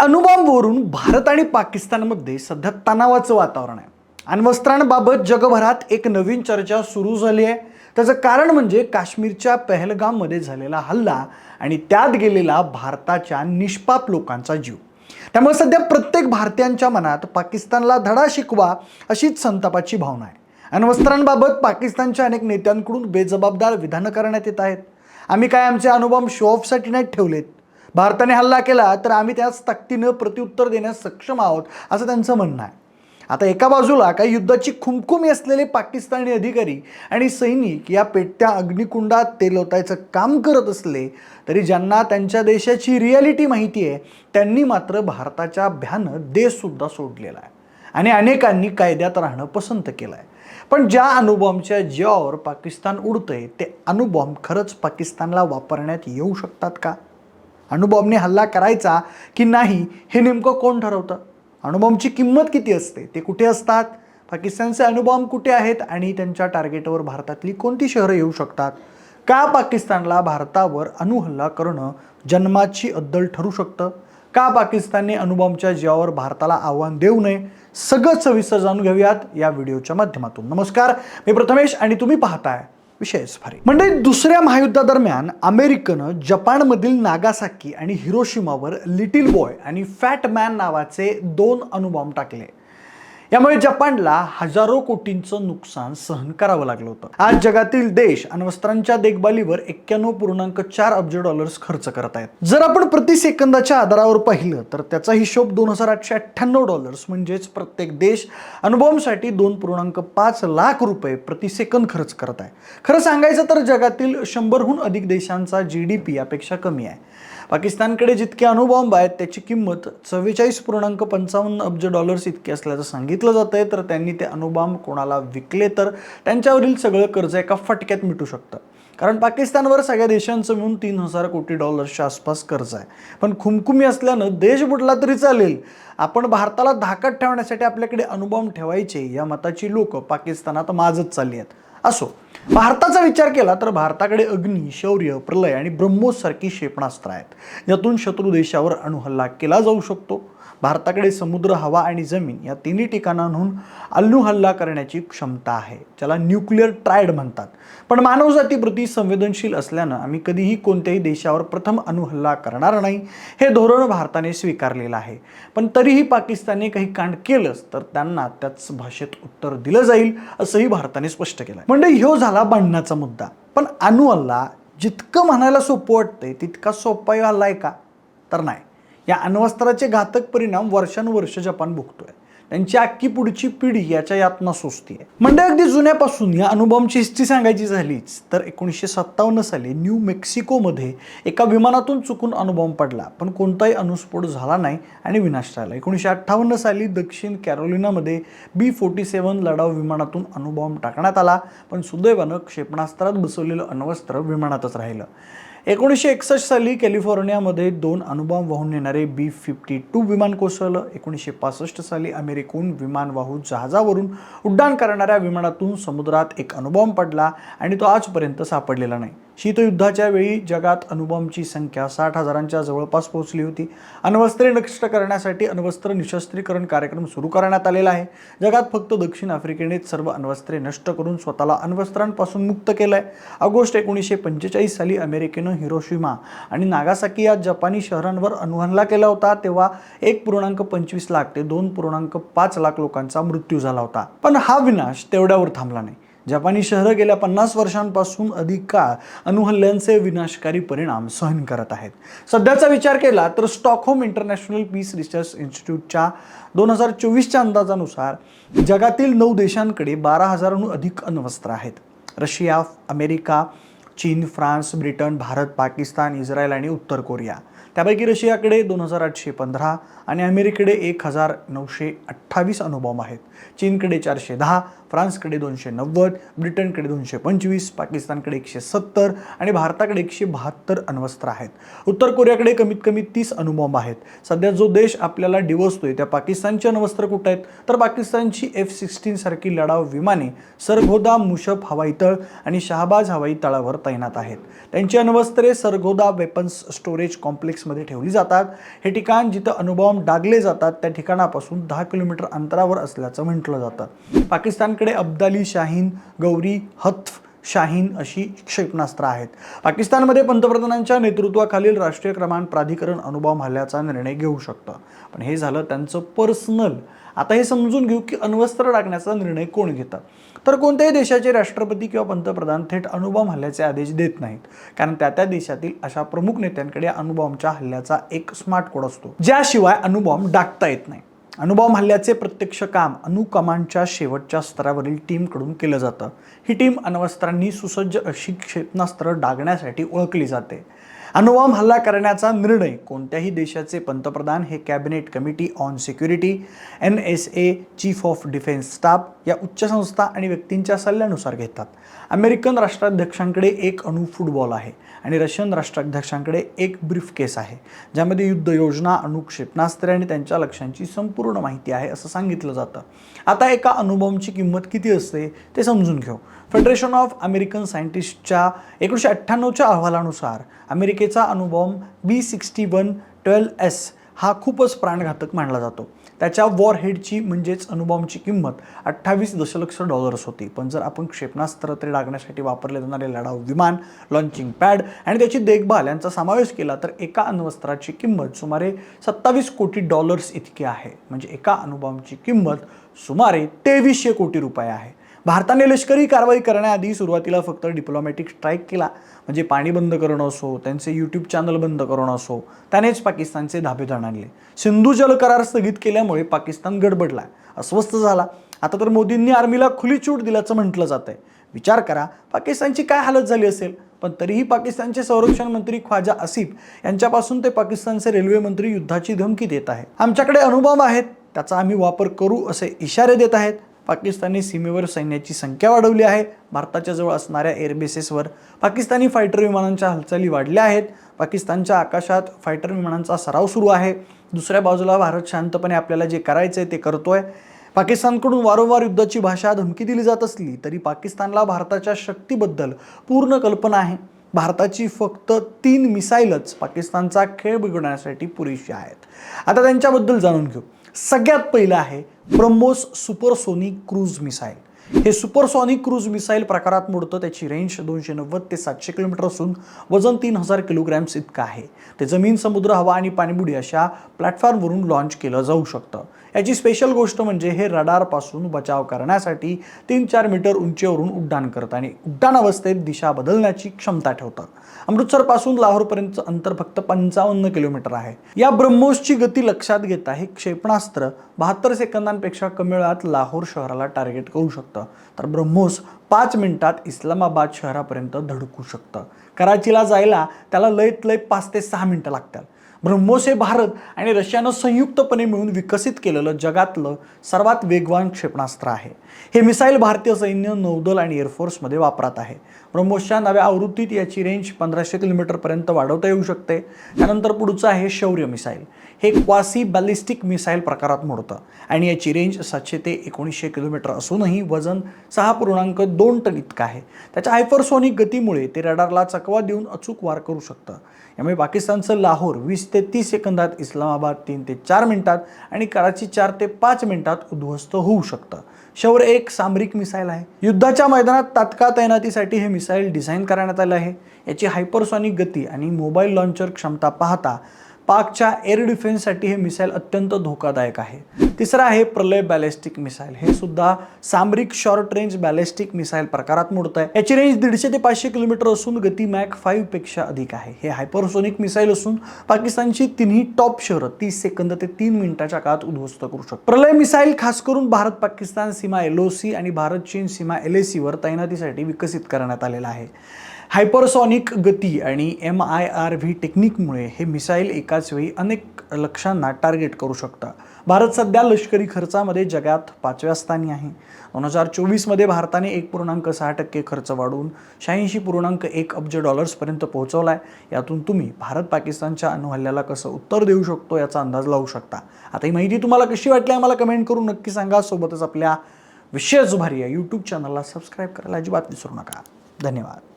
अणुबॉम्बवरून भारत आणि पाकिस्तानमध्ये सध्या तणावाचं वातावरण आहे. अण्वस्त्रांबाबत जगभरात एक नवीन चर्चा सुरू झाली आहे. त्याचं कारण म्हणजे काश्मीरच्या पहलगाममध्ये झालेला हल्ला आणि त्यात गेलेला भारताच्या निष्पाप लोकांचा जीव. त्यामुळे सध्या प्रत्येक भारतीयांच्या मनात पाकिस्तानला धडा शिकवा अशीच संतापाची भावना आहे. अण्वस्त्रांबाबत पाकिस्तानच्या अनेक नेत्यांकडून बेजबाबदार विधानं करण्यात येत आहेत. आम्ही काय आमचे अनुभव शो ऑफसाठी नाहीत ठेवलेत? भारताने हल्ला केला तर आम्ही त्याच ताकदीनं प्रत्युत्तर देण्यास सक्षम आहोत असं त्यांचं म्हणणं आहे. आता एका बाजूला काही युद्धाची खुमखुमी असलेले पाकिस्तानी अधिकारी आणि सैनिक या पेटत्या अग्निकुंडात तेल ओतायचं काम करत असले तरी ज्यांना त्यांच्या देशाची रियालिटी माहिती आहे त्यांनी मात्र भारताच्या भ्यानं देशसुद्धा सोडलेला आहे. आणि अनेकांनी कायद्यात राहणं पसंत केलं आहे पण ज्या अणुबॉम्बच्या जीवावर पाकिस्तान उडतंय ते अणुबॉम्ब खरंच पाकिस्तानला वापरण्यात येऊ शकतात का? अणुबॉम्बने हल्ला करायचा की नाही हे नेमकं कोण ठरवतं? अणुबॉम्बची किंमत किती असते? ते कुठे असतात? पाकिस्तानचे अणुबॉम्ब कुठे आहेत? आणि त्यांच्या टार्गेटवर भारतातली कोणती शहरं येऊ शकतात? का पाकिस्तानला भारतावर अणुहल्ला करणं जन्माची अद्दल ठरू शकतं? का पाकिस्तानने अणुबॉम्बच्या जीवावर भारताला आव्हान देऊ नये? सगळं सविस्तर जाणून घेऊयात या व्हिडिओच्या माध्यमातून. नमस्कार मी प्रथमेश आणि तुम्ही पाहताय विषयच फारी म्हणजे दुसऱ्या महायुद्धादरम्यान अमेरिकनं जपानमधील नागासाकी आणि हिरोशिमावर लिटिल बॉय आणि फॅट मॅन नावाचे दोन अणुबॉम्ब टाकले. यामुळे जपानला हजारो कोटींचं नुकसान सहन करावं लागलं होतं. आज जगातील देश अण्वस्त्रांच्या देखभालीवर एक्क्याण्णव पूर्णांक चार अब्ज डॉलर्स खर्च करत आहेत. जर आपण प्रति सेकंदाच्या आधारावर पाहिलं तर त्याचा हिशोब दोन हजार आठशे अठ्ठ्याण्णव डॉलर्स म्हणजेच प्रत्येक देश अनुभवांसाठी दोन पूर्णांक पाच लाख रुपये प्रति सेकंद खर्च करत आहे. खरं सांगायचं तर जगातील शंभरहून अधिक देशांचा जी डी पी यापेक्षा कमी आहे. पाकिस्तानकडे जितके अणुबॉम्ब आहेत त्याची किंमत चव्वेचाळीस पूर्णांक पंचावन्न अब्ज डॉलर्स इतकी असल्याचं सांगितलं जात आहे तर त्यांनी ते अणुबॉम्ब कोणाला विकले तर त्यांच्यावरील सगळं कर्ज एका फटक्यात मिटू शकतं. कारण पाकिस्तानवर सगळ्या देशांचं मिळून तीन हजार कोटी डॉलर्सच्या आसपास कर्ज आहे. पण खुमखुमी असल्यानं देश बुडला तरी चालेल. आपण भारताला धाकात ठेवण्यासाठी आपल्याकडे अणुबॉम्ब ठेवायचे या मताची लोक पाकिस्तानात माजत चालली आहेत. असो. भारताचा विचार केला तर भारताकडे अग्नी शौर्य प्रलय आणि ब्रह्मोस सारखी क्षेपणास्त्र आहेत. ज्यातून शत्रू देशावर अणुहल्ला केला जाऊ शकतो. भारताकडे समुद्र हवा आणि जमीन या तिन्ही ठिकाणांहून अल्लू हल्ला करण्याची क्षमता आहे ज्याला न्यूक्लिअर ट्रायड म्हणतात. पण मानवजातीप्रती संवेदनशील असल्यानं आम्ही कधीही कोणत्याही देशावर प्रथम अणुहल्ला करणार नाही हे धोरण भारताने स्वीकारलेलं आहे. पण तरीही पाकिस्तानने काही कांड केलंच तर त्यांना त्याच भाषेत उत्तर दिलं जाईल असंही भारताने स्पष्ट केलं म्हणजे ह्यो झाला भांडणाचा मुद्दा. पण अणुहल्ला जितकं म्हणायला सोपं वाटतंय तितका सोपा हल्ला आहे का? तर नाही. या अण्वस्त्राचे घातक परिणाम वर्षानुवर्ष जपान भोगतोय. त्यांची अख्खी पुढची पिढी याच्या यातना आहे. म्हणजे अगदी जुन्यापासून या अणुबॉम्बची हिस्ट्री सांगायची झालीच तर एकोणीसशे सत्तावन्न साली न्यू मेक्सिकोमध्ये एका विमानातून चुकून अणुबॉम्ब पडला. पण कोणताही अणुस्फोट झाला नाही आणि विनाश झाला. एकोणीसशे अठ्ठावन्न साली दक्षिण कॅरोलिनामध्ये बी फोर्टी सेवन लढाऊ विमानातून अणुबॉम्ब टाकण्यात आला. पण सुदैवानं क्षेपणास्त्रात बसवलेलं अण्वस्त्र विमानातच राहिलं. एकोणीसशे एकसष्ट साली कॅलिफोर्नियामध्ये दोन अणुबॉम्ब वाहून नेणारे बी फिफ्टी टू विमान कोसळलं. एकोणीसशे पासष्ट साली अमेरिकहून विमानवाहू जहाजावरून उड्डाण करणाऱ्या विमानातून समुद्रात एक अणुबॉम्ब पडला आणि तो आजपर्यंत सापडलेला नाही. शीतयुद्धाच्या वेळी जगात अणुबॉम्बची संख्या साठ हजारांच्या जवळपास पोहोचली होती. अण्वस्त्रे नष्ट करण्यासाठी अण्वस्त्र निशस्त्रीकरण कार्यक्रम सुरू करण्यात आलेला आहे. जगात फक्त दक्षिण आफ्रिकेनेच सर्व अण्वस्त्रे नष्ट करून स्वतःला अण्वस्त्रांपासून मुक्त केलं आहे ऑगस्ट एकोणीसशे पंचेचाळीस साली अमेरिकेनं हिरोशिमा आणि नागासाकी या जपानी शहरांवर अणुहल्ला केला होता. तेव्हा एक पूर्णांक पंचवीस लाख ते दोन पूर्णांक पाच लाख लोकांचा मृत्यू झाला होता. पण हा विनाश तेवढ्यावर थांबला नाही. जपानी शहरं गेल्या पन्नास वर्षांपासून अधिक काळ अणुहल्ल्यांचे विनाशकारी परिणाम सहन करत आहेत. सध्याचा विचार केला तर स्टॉकहोम इंटरनॅशनल पीस रिसर्च इन्स्टिट्यूटच्या दोन हजार चोवीसच्या अंदाजानुसार जगातील नऊ देशांकडे बारा हजारांहून अधिक अण्वस्त्र आहेत. रशिया अमेरिका चीन France Britain Bharat Pakistan Israel आणि उत्तर कोरिया. त्यापैकी रशियाकडे दोन हजार आठशे पंधरा आणि अमेरिकेकडे एक हजार नऊशे अठ्ठावीस अणुबॉम्ब आहेत. चीनकडे चारशे दहा फ्रान्सकडे दोनशे नव्वद ब्रिटनकडे दोनशे पंचवीस पाकिस्तानकडे एकशे सत्तर आणि भारताकडे एकशे बहात्तर अण्वस्त्र आहेत. उत्तर कोरियाकडे कमीत कमी तीस अणुबॉम्ब आहेत. सध्या जो देश आपल्याला डिवसतोय त्या पाकिस्तानचे अण्वस्त्र कुठं आहेत? तर पाकिस्तानची एफ सिक्स्टीन सारखी लढाऊ विमाने सरगोदा मुशफ हवाई तळ आणि शहाबाज हवाई तळावर तैनात आहेत. त्यांची अण्वस्त्रे सरगोदा वेपन्स स्टोरेज कॉम्प्लेक्समध्ये ठेवली जातात. हे ठिकाण जिथं अणुबॉम्ब डागले जातात त्या ठिकाणापासून दहा किलोमीटर अंतरावर असल्याचं म्हटलं जातं. पाकिस्तान पाकिस्तानकडे अब्दाली शाहीन गौरी हत्फ शाहीन अशी क्षेपणास्त्र आहेत. पाकिस्तानमध्ये पंतप्रधानांच्या नेतृत्वाखालील राष्ट्रीय क्रमांक प्राधिकरण अणुबॉम्ब हल्ल्याचा निर्णय घेऊ शकतं. पण हे झालं त्यांचं पर्सनल. आता हे समजून घेऊ की अण्वस्त्र टाकण्याचा निर्णय कोण घेतं? तर कोणत्याही देशाचे राष्ट्रपती किंवा पंतप्रधान थेट अणुबॉम्ब हल्ल्याचे आदेश देत नाहीत. कारण त्या त्या देशातील अशा प्रमुख नेत्यांकडे अणुबॉम्बच्या हल्ल्याचा एक स्मार्ट कोड असतो. ज्याशिवाय अणुबॉम्ब डाकता येत नाही. अणुबॉम्ब हल्ल्याचे प्रत्यक्ष काम अनुकमांच्या शेवटच्या स्तरावरील टीमकडून केलं जातं. ही टीम अण्वस्त्रांनी सुसज्ज अशी क्षेपणास्त्र डागण्यासाठी ओळखली जाते. अणुबॉम्ब हल्ला करण्याचा निर्णय कोणत्याही देशाचे पंतप्रधान हे cabinet committee on security N S A chief of defence staff या उच्च संस्था आणि व्यक्तींच्या सल्ल्यानुसार घेतात. अमेरिकन राष्ट्राध्यक्षांकडे एक अणु फुटबॉल आहे आणि रशियन राष्ट्राध्यक्षांकडे एक ब्रीफ केस आहे ज्यामध्ये युद्ध योजना अणु क्षेपणास्त्रे आणि त्यांच्या लक्ष्यांची संपूर्ण माहिती आहे असं सांगितलं जातं. आता एका अणुबॉम्बची किंमत किती असते ते समजून घेऊ. फेडरेशन ऑफ अमेरिकन सायंटिस्टच्या एकोणीसशे अठ्ठ्याण्णवच्या अहवालानुसार अमेरिकेचा अणुबॉम्ब B sixty one twelve S हा खूपच प्राणघातक मानला जातो. त्याच्या वॉरहेडची म्हणजेच अणुबॉम्बची किंमत अठ्ठावीस दशलक्ष डॉलर्स होती. पण जर आपण क्षेपणास्त्र ते डागण्यासाठी वापरले जाणारे लढाऊ विमान लॉन्चिंग पॅड आणि त्याची देखभाल यांचा समावेश केला तर एका अण्वस्त्राची किंमत सुमारे सत्तावीस कोटी डॉलर्स इतकी आहे. म्हणजे एका अणुबॉम्बची किंमत सुमारे तेवीसशे कोटी रुपये आहे. भारताने लष्करी कारवाई करण्याआधी सुरुवातीला फक्त डिप्लोमॅटिक स्ट्राईक केला. म्हणजे पाणी बंद करणं असो त्यांचे यूट्यूब चॅनल बंद करणं असो त्यानेच पाकिस्तानचे धाबे आणले सिंधू जल करार स्थगित केल्यामुळे पाकिस्तान गडबडला अस्वस्थ झाला. आता तर मोदींनी आर्मीला खुली छूट दिल्याचं म्हटलं जात आहे विचार करा पाकिस्तानची काय हालत झाली असेल? पण तरीही पाकिस्तानचे संरक्षण मंत्री ख्वाजा आसिफ यांच्यापासून ते पाकिस्तानचे रेल्वे मंत्री युद्धाची धमकी देत आहेत. आमच्याकडे अनुभव आहेत त्याचा आम्ही वापर करू असे इशारे देत आहेत. पाकिस्तानी सीमेवर सैन्याची संख्या वाढवली आहे. भारताच्या जवळ असणाऱ्या एअरबेसेसवर पाकिस्तानी फायटर विमानांच्या हालचाली वाढल्या आहेत. पाकिस्तानच्या आकाशात फायटर विमानांचा सराव सुरू आहे. दुसऱ्या बाजूला भारत शांतपणे आपल्याला जे करायचं आहे ते करतोय. पाकिस्तानकडून वारंवार युद्धाची भाषा धमकी दिली जात असली तरी पाकिस्तानला भारताच्या शक्तीबद्दल पूर्ण कल्पना आहे. भारताची फक्त तीन मिसाईलच पाकिस्तानचा खेळ बिघडण्यासाठी पुरेशी आहेत. आता त्यांच्याबद्दल जाणून घेऊ. सगळ्यात पहिलं आहे ब्रह्मोस सुपरसोनिक क्रूज मिसाईल. हे सुपरसॉनिक क्रूज मिसाईल प्रकारात मोडतं. त्याची रेंज दोनशे नव्वद ते सातशे किलोमीटर असून वजन तीन हजार किलोग्रॅम्स इतकं आहे. ते जमीन समुद्र हवा आणि पाणीबुडी अशा प्लॅटफॉर्मवरून लॉन्च केलं जाऊ शकतं. याची स्पेशल गोष्ट म्हणजे हे रडारपासून बचाव करण्यासाठी तीन चार मीटर उंचीवरून उड्डाण करतं आणि उड्डाण अवस्थेत दिशा बदलण्याची क्षमता ठेवतं. अमृतसरपासून लाहोरपर्यंतचं अंतर फक्त पंचावन्न किलोमीटर आहे. या ब्रह्मोसची गती लक्षात घेता हे क्षेपणास्त्र बहात्तर सेकंदांपेक्षा कमी वेळात लाहोर शहराला टार्गेट करू शकतं. तर ब्रह्मोस पाच मिनिटात इस्लामाबाद शहरापर्यंत धडकू शकतं. कराचीला जायला त्याला लयत लय पाच ते सहा मिनिटं लागतात. ब्रह्मोस हे भारत आणि रशियानं संयुक्तपणे मिळून विकसित केलेलं जगातलं सर्वात वेगवान क्षेपणास्त्र आहे. हे मिसाईल भारतीय सैन्य नौदल आणि एअरफोर्समध्ये वापरात आहे. ब्रह्मोसच्या नव्या आवृत्तीत याची रेंज पंधराशे किलोमीटरपर्यंत वाढवता येऊ शकते. त्यानंतर पुढचं आहे शौर्य मिसाईल. हे क्वासी बॅलिस्टिक मिसाईल प्रकारात मोडतं आणि याची रेंज सातशे ते एकोणीसशे किलोमीटर असूनही वजन सहा पूर्णांक दोन टन इतकं आहे. त्याच्या हायपरसॉनिक गतीमुळे ते रडारला चकवा देऊन अचूक वार करू शकतं. यामुळे पाकिस्तानचं लाहोर वीस ते तीस सेकंदात इस्लामाबाद तीन ते चार मिनिटात आणि कराची चार ते पाच मिनिटात उद्ध्वस्त होऊ शकतं. शौर्य एक सामरिक मिसाईल आहे. युद्धाच्या मैदानात तात्काळ तैनातीसाठी हे मिसाईल डिझाईन करण्यात आलं आहे. याची हायपरसॉनिक गती आणि मोबाईल लॉन्चर क्षमता पाहता पाकच्या एअर डिफेन्ससाठी हे मिसाईल अत्यंत धोकादायक आहे. तिसरं आहे प्रलय बॅलिस्टिक मिसाईल. हे सुद्धा सामरिक शॉर्ट रेंज बॅलिस्टिक मिसाईल प्रकारात मोडत आहे याची रेंज दीडशे ते पाचशे किलोमीटर असून गती मॅक फाईव्हपेक्षा अधिक आहे. हे हायपरसोनिक मिसाईल असून पाकिस्तानची तिन्ही टॉप शहरं तीस सेकंद ते तीन मिनिटाच्या काळात उद्ध्वस्त करू शकतो प्रलय मिसाईल खास करून भारत पाकिस्तान सीमा एलओसी आणि भारत चीन सीमा एल वर तैनातीसाठी विकसित करण्यात आलेला आहे. हायपरसॉनिक गती आणि एम आय आर व्ही टेक्निकमुळे हे मिसाईल एकाच वेळी अनेक लक्ष्यांना टार्गेट करू शकतं. भारत सध्या लष्करी खर्चामध्ये जगात पाचव्या स्थानी आहे. दोन हजार चोवीसमध्ये भारताने एक पूर्णांक सहा टक्के खर्च वाढवून शहाऐंशी पूर्णांक एक अब्ज डॉलर्सपर्यंत पोहोचवला आहे यातून तुम्ही भारत पाकिस्तानच्या अणुहल्ल्याला कसं उत्तर देऊ शकतो याचा अंदाज लावू शकता. आता ही माहिती तुम्हाला कशी वाटली आहे मला कमेंट करून नक्की सांगा. सोबतच आपल्या विषय जुभारी या यूट्यूब चॅनलला सबस्क्राईब करायला अजिबात विसरू नका. धन्यवाद.